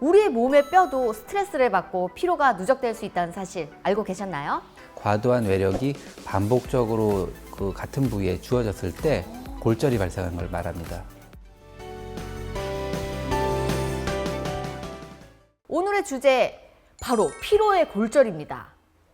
우리의 몸의 뼈도 스트레스를 받고 피로가 누적될 수 있다는 사실 알고 계셨나요? 과도한 외력이 반복적으로 그 같은 부위에 주어졌을 때 골절이 발생하는 걸 말합니다. 오늘의 주제 바로 피로의 골절입니다.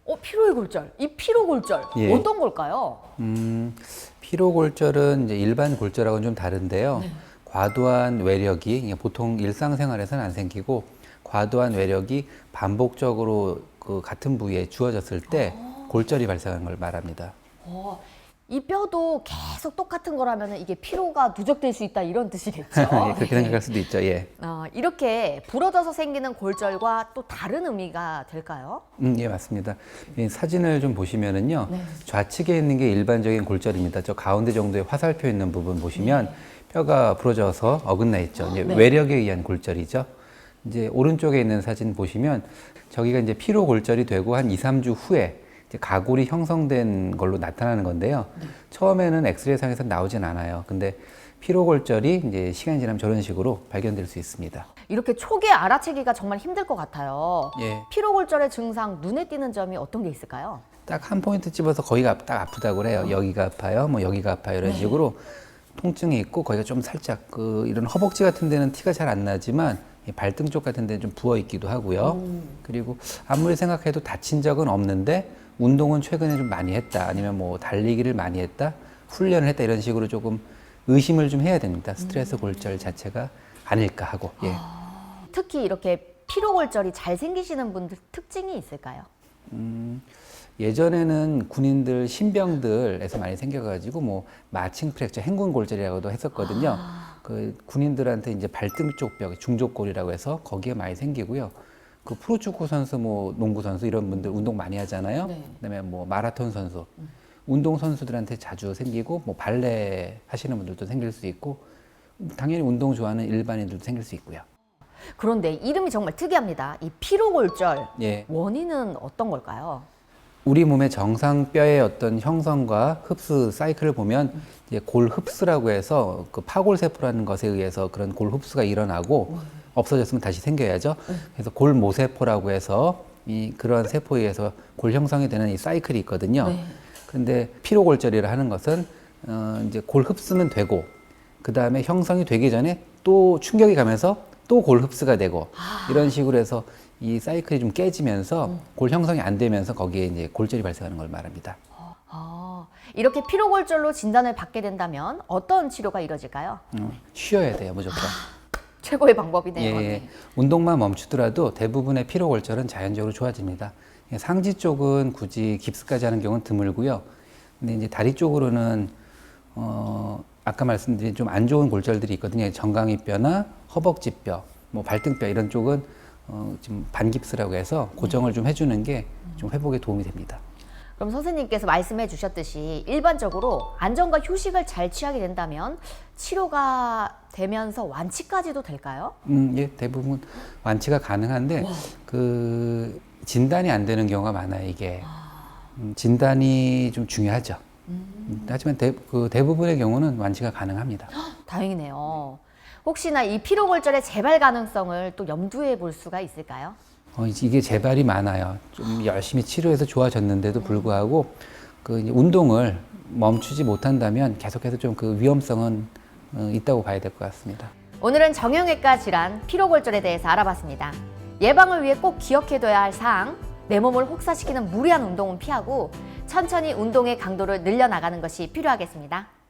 어, 피로의 골절. 이 피로 골절 예. 어떤 걸까요? 음, 피로 골절은 이제 일반 골절하고는 좀 다른데요. 과도한 외력이 보통 일상생활에서는 안 생기고 과도한 외력이 반복적으로 그 같은 부위에 주어졌을 때 골절이 발생하는 걸 말합니다. 어, 이 뼈도 계속 똑같은 거라면 이게 피로가 누적될 수 있다 이런 뜻이겠죠. 예, 그렇게 생각할 수도 있죠. 예. 어, 이렇게 부러져서 생기는 골절과 또 다른 의미가 될까요? 음, 예, 맞습니다. 이 사진을 좀 보시면은요. 네. 좌측에 있는 게 일반적인 골절입니다. 저 가운데 정도에 화살표 있는 부분 보시면 뼈가 부러져서 어긋나 있죠. 이제 네. 외력에 의한 골절이죠. 이제 오른쪽에 있는 사진 보시면 저기가 이제 피로 골절이 되고 한 2, 3주 후에 가골이 형성된 걸로 나타나는 건데요. 네. 처음에는 엑스레이 상에서 나오진 않아요. 근데 피로 골절이 이제 시간이 지나면 저런 식으로 발견될 수 있습니다. 이렇게 초기에 알아채기가 정말 힘들 것 같아요. 예. 피로 골절의 증상 눈에 띄는 점이 어떤 게 있을까요? 딱 한 포인트 집어서 거기가 딱 아프다고 그래요. 여기가 아파요, 뭐 여기가 아파요 이런 식으로 통증이 있고 거기가 좀 살짝 그 이런 허벅지 같은 데는 티가 잘 안 나지만 이 발등 쪽 같은 데는 좀 부어 있기도 하고요. 그리고 아무리 생각해도 다친 적은 없는데 운동은 최근에 좀 많이 했다, 아니면 뭐 달리기를 많이 했다, 훈련을 했다 이런 식으로 조금 의심을 좀 해야 됩니다. 스트레스 골절 자체가 아닐까 하고. 예. 특히 이렇게 피로 골절이 잘 생기시는 분들 특징이 있을까요? 예전에는 군인들 신병들에서 많이 생겨가지고 뭐 마칭 프랙처 행군 골절이라고도 했었거든요. 그 군인들한테 이제 발등 쪽 뼈, 중족골이라고 해서 거기에 많이 생기고요. 그 프로축구 선수, 뭐 농구 선수 이런 분들 운동 많이 하잖아요. 네. 그다음에 뭐 마라톤 선수, 운동 선수들한테 자주 생기고 뭐 발레 하시는 분들도 생길 수 있고 당연히 운동 좋아하는 일반인들도 생길 수 있고요. 그런데 이름이 정말 특이합니다. 이 피로 골절 예. 원인은 어떤 걸까요? 우리 몸의 정상 뼈의 어떤 형성과 흡수 사이클을 보면 이제 골 흡수라고 해서 그 파골 세포라는 것에 의해서 그런 골 흡수가 일어나고 없어졌으면 다시 생겨야죠. 그래서 골 모세포라고 해서 이 그러한 세포에 의해서 골 형성이 되는 이 사이클이 있거든요. 근데 피로골절이라 하는 것은 어 이제 골 흡수는 되고 그 다음에 형성이 되기 전에 또 충격이 가면서 또 골 흡수가 되고 이런 식으로 해서 이 사이클이 좀 깨지면서 골 형성이 안 되면서 거기에 이제 골절이 발생하는 걸 말합니다. 아, 이렇게 피로 골절로 진단을 받게 된다면 어떤 치료가 이뤄질까요? 어, 쉬어야 돼요, 무조건. 최고의 방법이네요. 예, 예. 운동만 멈추더라도 대부분의 피로 골절은 자연적으로 좋아집니다. 예, 상지 쪽은 굳이 깁스까지 하는 경우는 드물고요. 근데 이제 다리 쪽으로는 어, 아까 말씀드린 좀 안 좋은 골절들이 있거든요. 정강이뼈나 허벅지뼈, 뭐 발등뼈 이런 쪽은 어, 지금 반깁스라고 해서 고정을 좀 해주는 게 좀 회복에 도움이 됩니다. 그럼 선생님께서 말씀해 주셨듯이 일반적으로 안정과 휴식을 잘 취하게 된다면 치료가 되면서 완치까지도 될까요? 음, 예, 대부분 완치가 가능한데 그 진단이 안 되는 경우가 많아요. 이게 음, 진단이 좀 중요하죠. 음, 하지만 대, 그 대부분의 경우는 완치가 가능합니다. 다행이네요. 혹시나 이 피로 골절의 재발 가능성을 또 염두에 볼 수가 있을까요? 어, 이제 이게 재발이 많아요. 좀 열심히 치료해서 좋아졌는데도 불구하고 그 이제 운동을 멈추지 못한다면 계속해서 좀 그 위험성은 어, 있다고 봐야 될 것 같습니다. 오늘은 정형외과 질환 피로 골절에 대해서 알아봤습니다. 예방을 위해 꼭 기억해둬야 할 사항, 내 몸을 혹사시키는 무리한 운동은 피하고 천천히 운동의 강도를 늘려나가는 것이 필요하겠습니다.